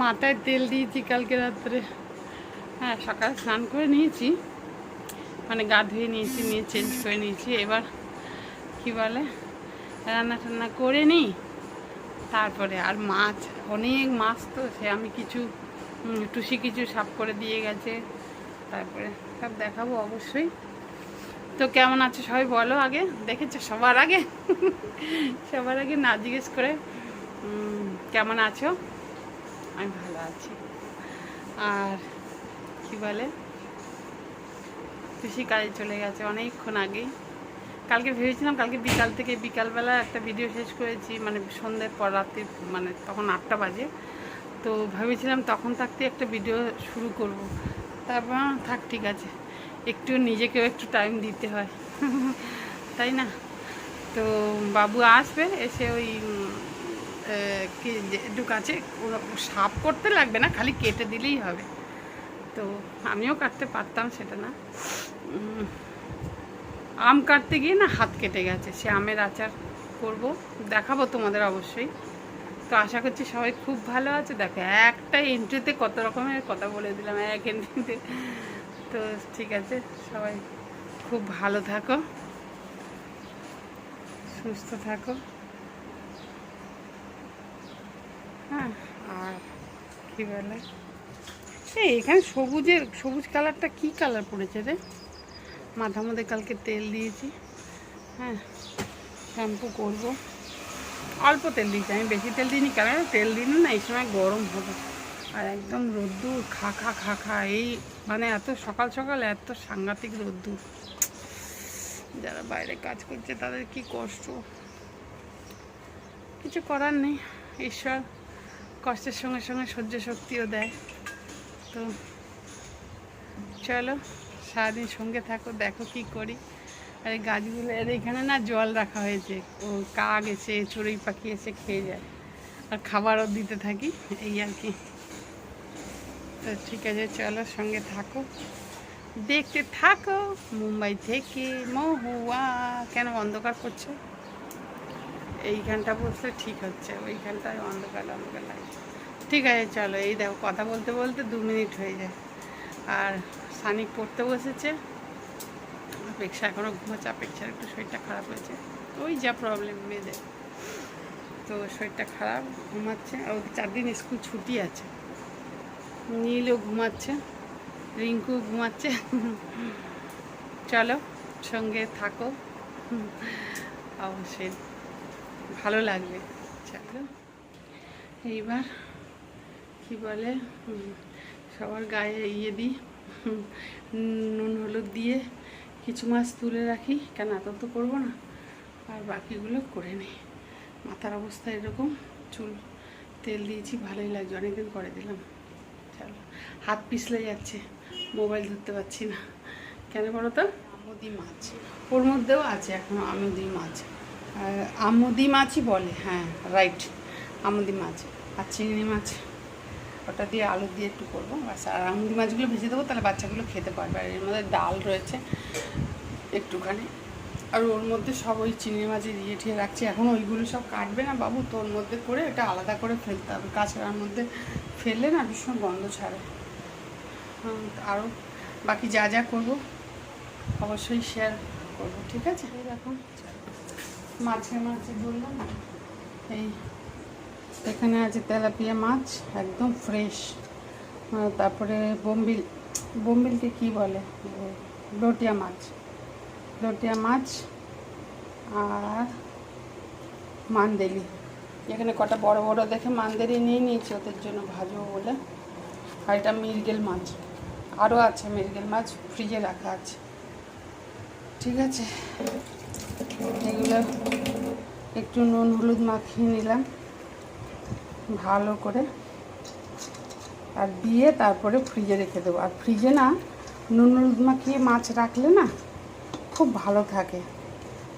মাথায় তেল দিয়েছি কালকে রাত্রে। হ্যাঁ সকালে স্নান করে নিয়েছি। মানে গা ধুয়ে নিয়েছি, নিয়ে চেঞ্জ করে নিয়েছি। এবার কি বলে, রান্না টান্না করে নিই। তারপরে আর মাছ, অনেক মাছ তো, সে আমি কিছু টুসি কিছু সাফ করে দিয়ে গেছে। তারপরে সব দেখাবো অবশ্যই। তো কেমন আছে সবাই বলো আগে, দেখেছ সবার আগে? সবার আগে না জিজ্ঞেস করে কেমন আছো? আমি ভালো আছি। আর কি বলে? কৃষি কাজে চলে গেছে অনেকক্ষণ আগেই। কালকে ভেবেছিলাম কালকে বিকাল থেকে বিকালবেলা একটা ভিডিও শেষ করেছি মানে সন্ধ্যের পর রাত্রি মানে তখন আটটা বাজে। তো ভেবেছিলাম তখন থাকতে একটা ভিডিও শুরু করব। তারপর থাক, ঠিক আছে। একটু নিজেকেও একটু টাইম দিতে হয়। তাই না? তো বাবু আসবে, এসে ওই একটু কাছে সাপ করতে লাগবে না, খালি কেটে দিলেই হবে। তো আমিও কাটতে পারতাম, সেটা না। আম কাটতে গিয়ে না হাত কেটে গেছে, সে আমের আচার করব, দেখাবো তোমাদের অবশ্যই। তো আশা করছি সবাই খুব ভালো আছে। দেখো, একটা এন্ট্রিতে কত রকমের কথা বলে দিলাম, এক এন্ট্রিতে তো ঠিক আছে, সবাই খুব ভালো থাকো, সুস্থ থাকো। হ্যাঁ। আর কী বলে? এই এখানে সবুজের, সবুজ কালারটা কি কালার পড়েছে রে? মাথা মধ্যে কালকে তেল দিয়েছি। হ্যাঁ শ্যাম্পু করব। অল্প তেল দিয়েছি, আমি বেশি তেল দিইনি কেন তেল দিন না, এই সময় গরম হবে। আর একদম রোদ্দুর, খা খা খা খা, এই মানে এত সকাল সকাল এত সাংঘাতিক রোদ্দুর। যারা বাইরে কাজ করছে, তাদের কি কষ্ট? কিছু করার নেই, ঈশ্বর। কষ্টের সঙ্গে সঙ্গে সহ্য শক্তিও দেয়। তো চলো, সারাদিন সঙ্গে থাকো, দেখো কি করি। আর এই গাছগুলো এখানে না জল রাখা হয়েছে। ও কাক এসে, চড়ুই পাখি এসে খেয়ে যায়। আর খাবারও দিতে থাকি, এই আর কি। তো ঠিক আছে, চলো সঙ্গে থাকো। দেখতে থাকো, মুম্বাই থেকে মহুয়া। কেন অন্ধকার করছে? এইখানটা বসলে ঠিক হচ্ছে, ওইখানটায় অন্ধকার অন্ধকার লাগছে ঠিক আছে, চলো, এই দেখো, কথা বলতে বলতে দু মিনিট হয়ে যায়। আর সানিক পড়তে বসেছে। অপেক্ষা এখনও ঘুমাচ্ছে অপেক্ষার একটু শরীরটা খারাপ হয়েছে। ওই যা প্রবলেম মেয়েদের। তো শরীরটা খারাপ, ঘুমাচ্ছে। আর চার দিন স্কুল ছুটি আছে। নীলও ঘুমাচ্ছে রিঙ্কু ঘুমাচ্ছে। চলো, সঙ্গে থাকো। অবশ্যই। ভালো লাগবে। চলো এইবার কি বলে সবার গায়ে ইয়ে দিই নুন হলুদ দিয়ে কিছু মাছ তুলে রাখি কেন এত তো করব না? আর বাকিগুলো করে নিই। মাথার অবস্থা এরকম চুল তেল দিয়েছি ভালোই লাগছে অনেকদিন করে দিলাম। চলো হাত পিছলে যাচ্ছে মোবাইল ধরতে পারছি না। কেন বলো তো? আমদি মাছ। ওর মধ্যেও আছে এখনও আমুদি মাছ। আমুদি মাছই বলে হ্যাঁ রাইট আমুদি মাছ আর চিংড়ি মাছ ওটা দিয়ে আলু দিয়ে একটু করব আর আমুদি মাছগুলো ভেজে দেবো তাহলে বাচ্চাগুলো খেতে পারবে আর এর মধ্যে ডাল রয়েছে একটুখানি আর ওর মধ্যে সব ওই চিংড়ি মাছ দিয়ে ঠিয়ে রাখছি এখন ওইগুলো সব কাটবে না বাবু তোর মধ্যে করে এটা আলাদা করে ফেলতে হবে কাঁচড়ার মধ্যে ফেললে না ভীষণ গন্ধ ছাড়ে। আরও বাকি যা যা করব অবশ্যই শেয়ার করব ঠিক আছে? এই দেখুন মাছের মাছে বললাম এই, এখানে আছে তেলাপিয়া মাছ, একদম ফ্রেশ তারপরে বোম্বিল, বোম্বিলকে কি বলে? লটিয়া মাছ। লটিয়া মাছ আর মান্দেলি। এখানে কটা বড় বড় দেখে মান্দেলি নিয়ে নিয়েছি, ওদের জন্য ভাজবো বলে। আর এটা মিরগেল মাছ। আরও আছে মিরগেল মাছ, ফ্রিজে রাখা আছে। ঠিক আছে। এগুলো একটু নুন হলুদ মাখিয়ে নিলাম ভালো করে। আর দিয়ে তারপরে ফ্রিজে রেখে দেবো। আর ফ্রিজে না নুন হলুদ মাখিয়ে মাছ রাখলে না খুব ভালো থাকে।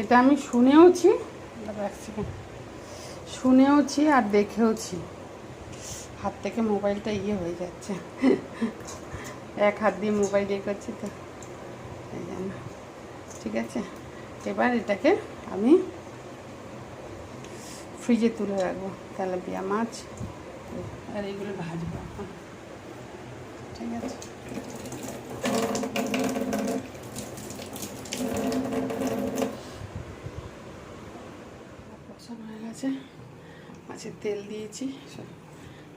এটা আমি শুনেওছি শুনেওছি আর দেখেওছি। হাত থেকে মোবাইলটা ইয়ে হয়ে যাচ্ছে। এক হাত দিয়ে মোবাইল ইয়ে করছি তো, এই জন্য। ঠিক আছে? এবার এটাকে আমি ফ্রিজে তুলে রাখব। তেলাপিয়া মাছ আর এগুলো ভাজবো। ঠিক আছে? হয়ে গেছে। মাছের তেল দিয়েছি।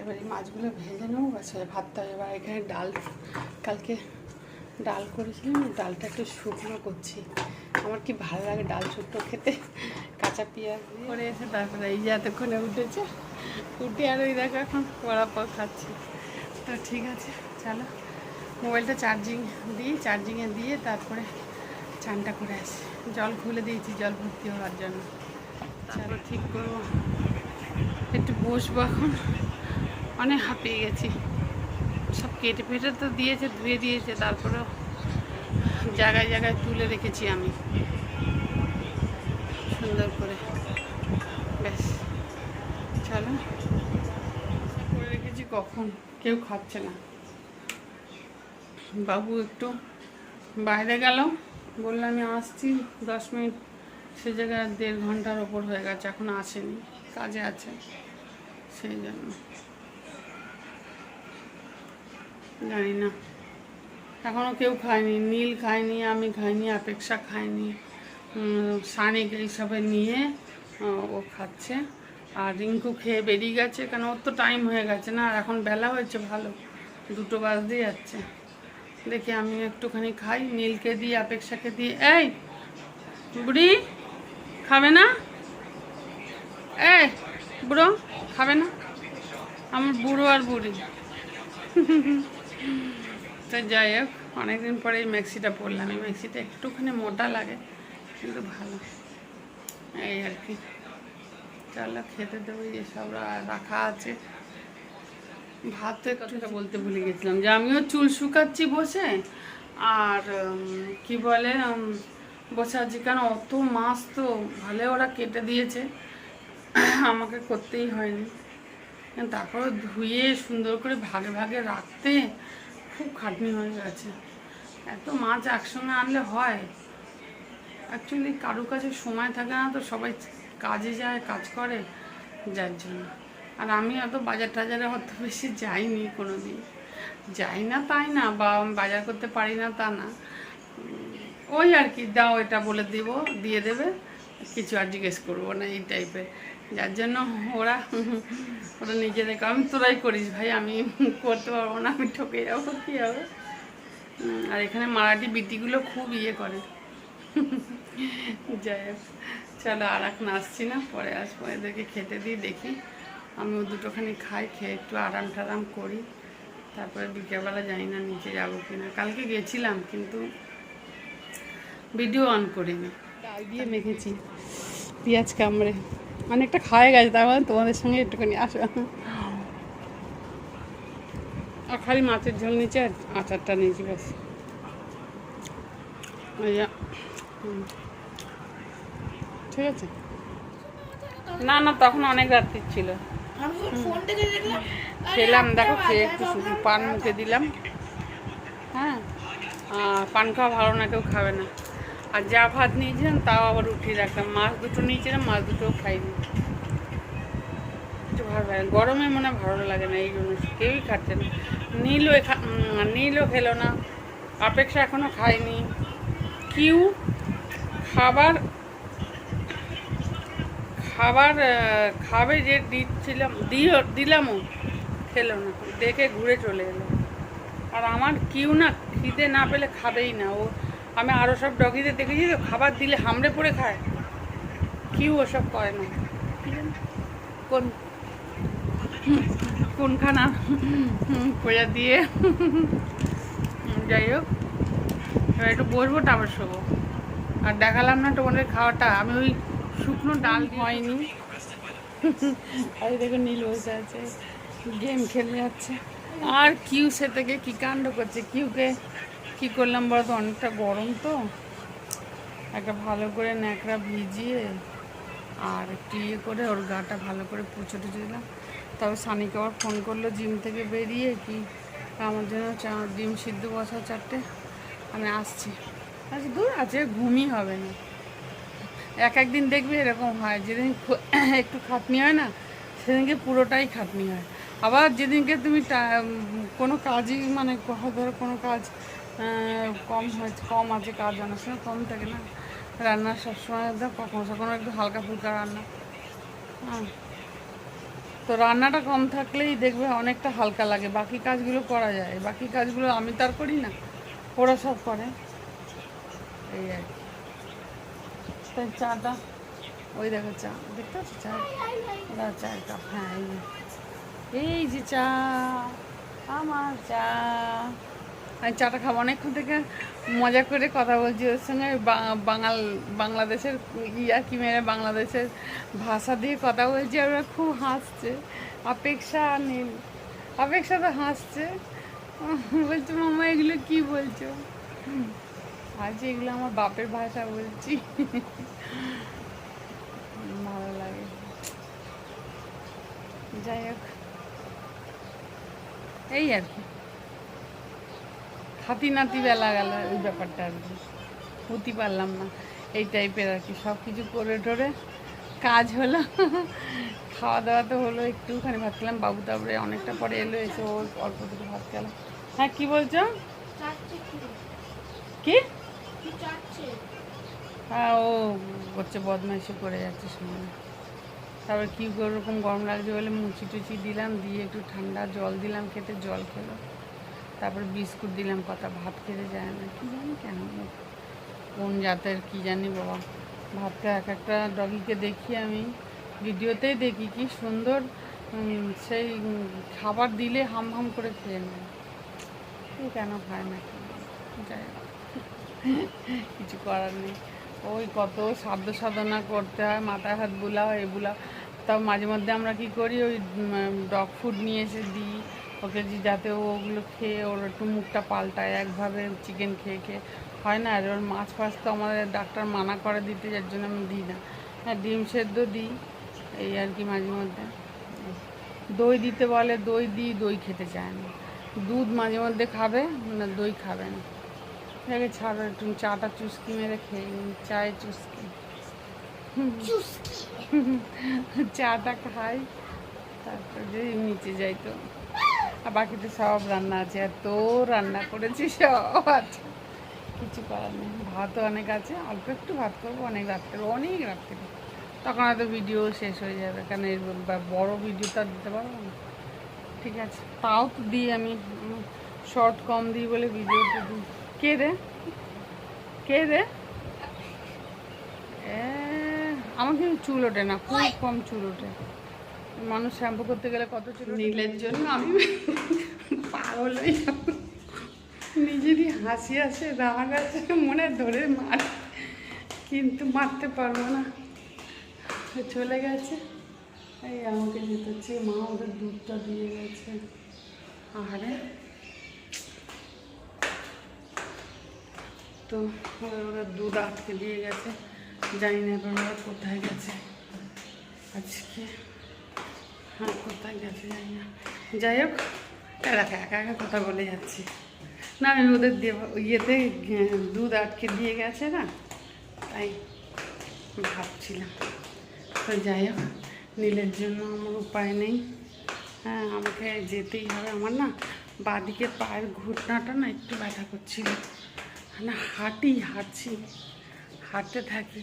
এবার এই মাছগুলো ভেজে নেব। হয়ে ভাতটা এবার এখানে ডাল, কালকে ডাল করেছিলাম। ডালটা একটু শুকনো করছি। আমার কি ভালো লাগে ডাল শুকনো খেতে? কাঁচা পেঁয়াজ করে এসে তারপরে এই যে এতক্ষণে উঠেছে। উঠে আর ওই দেখো এখন পড়া পর খাচ্ছি। তো ঠিক আছে, চলো। মোবাইলটা চার্জিং দিই চার্জিংয়ে দিয়ে তারপরে চানটা করে আসি। জল খুলে দিয়েছি, জল ভর্তি হওয়ার জন্য। চলো ঠিক করব। একটু বসবো এখন। অনেক হাঁপিয়ে গেছি। সব কেটে ফেটে তো দিয়েছে, ধুয়ে দিয়েছে, তারপরেও জায়গায় জায়গায় তুলে রেখেছি আমি। সুন্দর করে। ব্যাস। চলো। করে রেখেছি কখন। কেউ খাচ্ছে না। বাবু একটু বাইরে গেল। বললাম আমি আসছি দশ মিনিট। সে জায়গায় দেড় ঘণ্টার ওপর হয়ে গেছে, এখন আসেনি। কাজে আছে। সেই জন্য। জানি না। এখনও কেউ খায়নি, নীল খায়নি, আমি খাইনি, অপেক্ষা খায়নি। সানিক এইসবে নিয়ে, ও খাচ্ছে। আর রিঙ্কু খেয়ে বেরিয়ে গেছে, কেন ওর তো টাইম হয়ে গেছে না, আর এখন বেলা হয়েছে ভালো, দুটো দিয়ে যাচ্ছে। দেখি আমি একটুখানি খাই, নীলকে দিই, অপেক্ষাকে দিই। এই, বুড়ি, খাবে না? এই, বুড়ো, খাবে না? আমার বুড়ো আর বুড়ি। তো যাই হোক অনেকদিন পরে এই ম্যাক্সিটা পরলাম। এই ম্যাক্সিটা একটুখানি মোটা লাগে কিন্তু ভালো। এই আর কি। চলো খেতে দেবো এই সব রাখা আছে। ভাত তো কথাটা বলতে ভুলে গেছিলাম। যে আমিও চুল শুকাচ্ছি বসে আর কি বলে বসে আছি। কেন অত মাছ তো ভালো ওরা কেটে দিয়েছে। আমাকে করতেই হয়নি। তারপর ধুয়ে সুন্দর করে ভাগে ভাগে রাখতে খুব খাটনি হয়ে গেছে। এত মাছ একসঙ্গে আনলে হয়। অ্যাকচুয়ালি কারও কাছে সময় থাকে না তো সবাই কাজে যায়, কাজ করে যার জন্য। আর আমি অত বাজার টাজারে অত বেশি যাইনি কোনো দিন যাই না তাই না বা বাজার করতে পারি না তা না। ওই আর কি, দাও এটা বলে দিব, দিয়ে দেবে। কিছু আর জিজ্ঞেস করব না, এই টাইপের যার জন্য ওরা ওরা নিজেদের আমি তোরাই করিস ভাই, আমি করতে পারব না, আমি ঠকে যাব, কী হবে? আর এখানে মারাঠি বিটিগুলো খুব ইয়ে করে। যাই হোক, চলো আর এখন আসছি না, পরে আসব, এদেরকে খেতে দিই, দেখি। আমিও দুটোখানি খাই, খেয়ে একটু আরাম টারাম করি। তারপরে বিকেলবেলা জানি না নিচে যাব কিনা। কালকে গেছিলাম, কিন্তু ভিডিও অন করিনি। ডাল দিয়ে মেখেছি। পেঁয়াজ কামড়ে। অনেকটা খাওয়া গেছে তার মানে তোমাদের সঙ্গে একটুখানি আসো। আর খালি মাছের ঝোল নিচে আর আচারটা নিয়েছি ব্যাস। ওই ঠিক আছে? না না তখন অনেক রাত্রি ছিল। খেলাম দেখো খেয়ে একটু পান মুখে দিলাম। হ্যাঁ? পান খাওয়া ভালো না কেউ খাবে না। আর যা ভাত নিয়েছিলাম তাও আবার উঠিয়ে রাখলাম। মাছ দুটো নিয়েছিলাম, মাছ দুটোও খাইনি। একটু ভালো লাগে। গরমে মনে ভালো লাগে না, এই জন্য কেউই খাচ্ছে না। নীলও নীলও খেলো না। অপেক্ষা এখনও খায়নি কিউ খাবার খাবার খাবে যে দিচ্ছিলাম দিও দিলামও খেলো না। দেখে ঘুরে চলে এলো। আর আমার কিউ না খিদে না পেলে খাবেই না। ও আমি আরও সব ডগিদের দেখেছি তো খাবার দিলে হামড়ে পড়ে খায়। কেউ ওসব করে না। কোন কোনখানা? পয়সা দিয়ে। যাই হোক এবার একটু বসবো তারপর শোবো। আর দেখালাম না তোমাদের খাওয়াটা। আমি ওই শুকনো ডাল হয়নি। আর দেখো নীল বসে আছে। গেম খেলে যাচ্ছে। আর কিউ সে থেকে কী কাণ্ড করছে? কিউকে কী করলাম বলতো? অনেকটা গরম তো। একটা ভালো করে ন্যাকড়া ভিজিয়ে আর একটু ইয়ে করে ওর গাটা ভালো করে পুছে টুচে দিলাম। তবে সানিকে আবার ফোন করল জিম থেকে বেরিয়ে কি আমার জন্য চা, ডিম সিদ্ধ বসা চারটে। আমি আসছি। আচ্ছা দূর আছে, ঘুমই হবে না। এক একদিন দেখবি এরকম হয়, যেদিন একটু খাটনি হয় না, সেদিনকে পুরোটাই খাটনি হয়। আবার যেদিনকে তুমি কোনো কাজই মানে ধরো কোনো কাজ কম হয়েছে, কম আছে কাজ জানার সময় কম থাকে না। রান্না সবসময় কখনো কখনো একটু হালকা ফুলকা রান্না। হ্যাঁ। তো রান্নাটা কম থাকলেই দেখবে অনেকটা হালকা লাগে, বাকি কাজগুলো করা যায়। বাকি কাজগুলো আমি তার করি না, ওরা সব করে। এই আর কি। তাই চাটা, ওই দেখো চা, দেখতে পাচ্ছ চা? ওরা চায়ের কাপ হ্যাঁ এই যে চা, আমার চা। আমি চাটা খাব। অনেকক্ষণ থেকে মজা করে কথা বলছি ওর সঙ্গে। বাঙাল, বাংলাদেশের ইয়া কি মেরে বাংলাদেশের ভাষা দিয়ে কথা বলছি ওরা খুব হাসছে। অপেক্ষা নীল অপেক্ষা তো হাসছে। বলছে মামা এগুলো কি বলছো। আজ এগুলো আমার বাপের ভাষা বলছি। ভালো লাগে। যাই হোক। এই আর কি। হাতি নাতি বেলা গেল ওই ব্যাপারটা আর কি। হতে পারলাম না। এই টাইপের আর কি। সব কিছু করে টরে কাজ হলো। খাওয়া দাওয়া তো হলো একটুখানি। ভাত খেলাম বাবু তারপরে অনেকটা পরে এলো, এসে ও অল্প দুটো ভাত খেলাম হ্যাঁ কি বলছো? কি? হ্যাঁ ও হচ্ছে বদমাইশি করে যাচ্ছে সময় তারপর কী ওরকম গরম লাগছে বলে মুচি টুচি দিলাম, দিয়ে একটু ঠান্ডা জল দিলাম, খেতে জল খেলো। তারপর বিস্কুট দিলাম কথা ভাত খেতে যায় না, কি জানি কেন কোন জাতের কি জানি বাবা। ভাতটা এক একটা ডগিকে দেখি আমি, ভিডিওতেই দেখি, কি সুন্দর সেই খাবার দিলে হাম হাম করে খেয়ে নেয়। কেন খায় না যাই কিছু করার নেই। ওই কত সাধ্য সাধনা করতে হয়, মাথায় হাত বুলাও, এ বুলাও। তাও মাঝে মধ্যে আমরা কি করি, ওই ডগ ফুড নিয়ে এসে দিই। ওকে যে যাতে ও ওগুলো খেয়ে ওর একটু মুখটা পাল্টায় একভাবে চিকেন খেয়ে খেয়ে। হয় না আর ওর মাছ ফাছ তো আমাদের ডাক্তার মানা করে দিতে যার জন্য আমি দিই না। হ্যাঁ ডিম সেদ্ধ দিই এই আর কি মাঝে মধ্যে। দই দিতে বলে দই দিই দই খেতে চায় না। দুধ মাঝে মধ্যে খাবে না দই খাবে না। এটাকে ছাড়ো একটু চাটা চুস্কি মেরে খেয়ে নিই চায়ে চুস্কি। চুস্কি? চাটা খাই তারপর যদি নিচে যাই তো। আর বাকিতে সব রান্না আছে এত রান্না করেছি সব। আছে কিছু করার নেই, ভাতও অনেক আছে, অল্প একটু ভাত করব, অনেক রাত্রে অনেক রাত্রে। তখন হয়তো ভিডিও শেষ হয়ে যাবে কারণ এর বড় ভিডিও তো দিতে পারব না। ঠিক আছে, তাও তো দিই আমি শর্ট কম দিই বলে ভিডিওতে দিই। কে রে? কে রে? কিন্তু চুল ওঠে না, খুব কম চুল ওঠে। মানুষ শ্যাম্পু করতে গেলে কত চুল নীলের জন্য আমি পাগল হয়ে যাব। নিজেরই হাসি আসে রাগ আছে মনে ধরে মার। কিন্তু মারতে পারব না। চলে গেছে। এই আমাকে যেতে হচ্ছে মা ওদের দুধটা দিয়ে গেছে। আহারে। তো ওরা দুধ আটকে দিয়ে গেছে। জানি না এবার ওরা কোথায় গেছে। আজকে হ্যাঁ কোথায় গেছে জানি না। যাই হোক, একা একা একা কথা বলে যাচ্ছি। না, আমি ওদের ইয়েতে দুধ আটকে দিয়ে গেছে না, তাই ভাবছিলাম। তো যাই হোক, নীলের জন্য আমার উপায় নেই। হ্যাঁ আমাকে যেতেই হবে। আমার না বাদিকে পায়ের ঘুটনাটা না একটু ব্যথা করছিল। না, হাঁটি, হাঁটছি, হাঁটতে থাকি।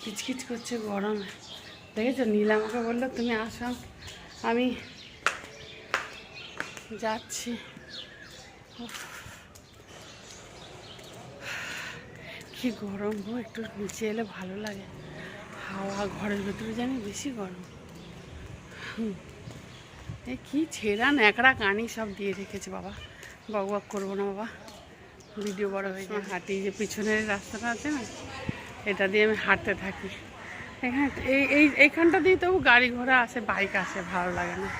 কিচকিচ করছে গরমে। দেখেছ? নীল আমাকে বলল তুমি আসো আমি যাচ্ছি। কি গরম গো একটু নিচে এলে ভালো লাগে। হাওয়া ঘরের ভেতরে জানি বেশি গরম। এ কি ছেঁড়া ন্যাকড়া কানি সব দিয়ে রেখেছে বাবা। বক বক করব না বাবা। ভিডিও বড় হয়ে হাঁটি যে পিছনের রাস্তাটা আছে না এটা দিয়ে আমি হাঁটতে থাকি। এখানে এই এই, এইখানটা দিয়ে তবু গাড়ি ঘোড়া আসে বাইক আসে ভালো লাগে না।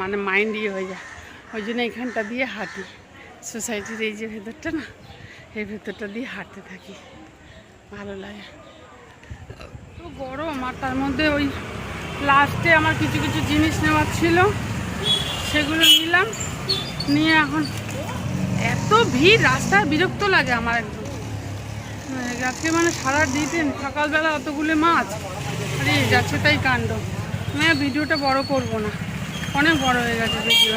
মানে মাইন্ড ইয়ে হয়ে যায়। ওই জন্য এইখানটা দিয়ে হাঁটি। সোসাইটির এই যে ভেতরটা না, এই ভেতরটা দিয়ে হাঁটতে থাকি। ভালো লাগে। তো গরম, আর তার মধ্যে ওই লাস্টে আমার কিছু কিছু জিনিস নেওয়ার ছিল, সেগুলো নিলাম। নিয়ে এখন এত ভিড়, রাস্তায় বিরক্ত লাগে আমার একদম। আজকে মানে সারা দিতেন সকালবেলা অতগুলো মাছ, আরে যাচ্ছে তাই কাণ্ড হ্যাঁ ভিডিওটা বড় করব না অনেক বড় হয়ে গেছে ভিডিও।